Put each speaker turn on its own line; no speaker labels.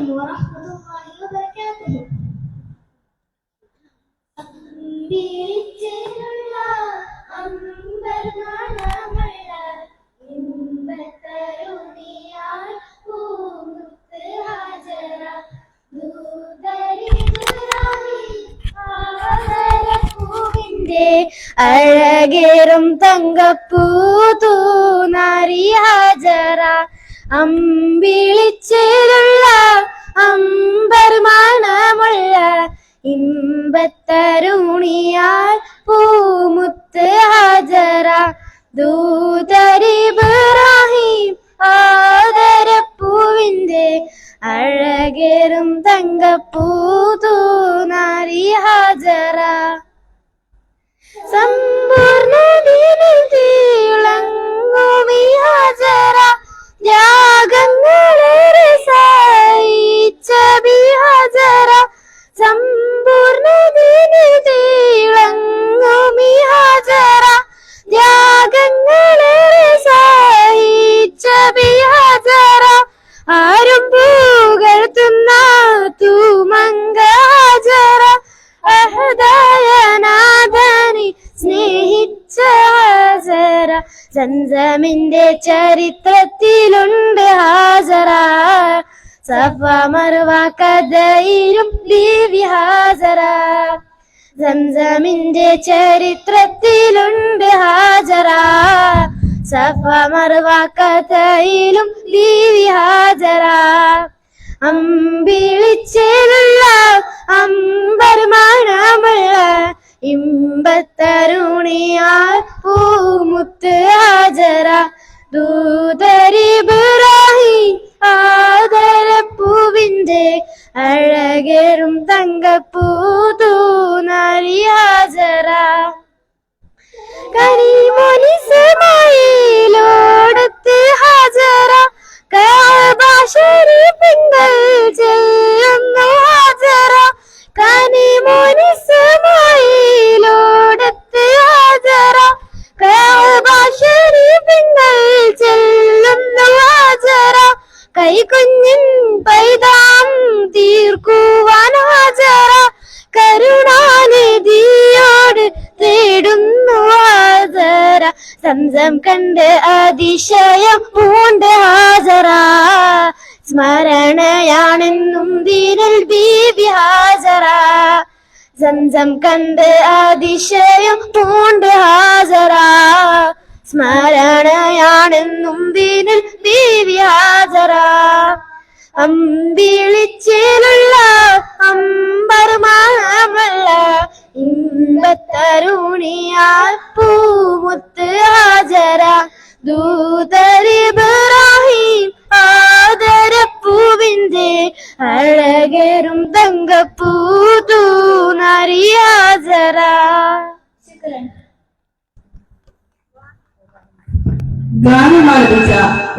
عليكم ورحمة الله وبركاته അമ്പിളിച്ചേരുള്ള അമ്പർനാളമുള്ള ഇമ്പത്തരുണിയാൽ പൂമുത്ത് ഹാജറ പൂവിന്റെ അഴകേറും തങ്കപ്പൂ തൂനാരി ഹാജറ അമ്പിളിച്ചേരുള്ള അമ്പർ മണമുള്ള ഇമ്പത്തരുണിയാൽ പൂമുത്ത് ഹാജറ. ദൂതരിബ്രാഹിം ആദരപ്പൂവിന്റെ അഴകേറും തങ്കപ്പൂ സംസമിന്റെ ചരിത്രത്തിലുണ്ട് ഹാജറ സഫ മറുവ കഥയിലും ദിവ്യ ഹാജറ സംസമിന്റെ ചരിത്രത്തിലുണ്ട് ഹാജറ സഫ മറുവ കഥയിലും ദിവ്യ ഹാജറ അമ്പിളിച്ചേലുള്ള ഇമ്പത്തരുണിയാൽ പൂമുത്ത് ഹാജറ ദൂതരിബ്രാഹിം ആദരപ്പൂവിന്റെ അഴകേറും തങ്കപ്പൂ തൂനാരി ഹാജറ കരിമൊനിസമയിലോടത്ത് കൈകുഞ്ഞിൻ പൈതാം തീർക്കുവാൻ ഹാജറ. കരുണാനിധിയോട് തേടുന്നു ഹാജറ. സംസം കണ്ട് അതിശയം പൂണ്ട് ഹാജറ. സ്മരണയാണെന്നും ദീനൽ ബീവി ഹാജറ. സംസം കണ്ട് അതിശയം പൂണ്ട് ഹാജറ. സ്മരണയാണെന്നും ദീനിൽ ബീവി അമ്പിളിച്ചേനുള്ള അമ്പർമാമല്ല ഇമ്പത്തരുണിയാൽ പൂമുത്ത് ഹാജര ദൂതരിബ്രാഹിം ആദരപ്പൂവിന്റെ അഴകേറും തങ്കപ്പൂ തൂനറി ഹാജര
ഗാനം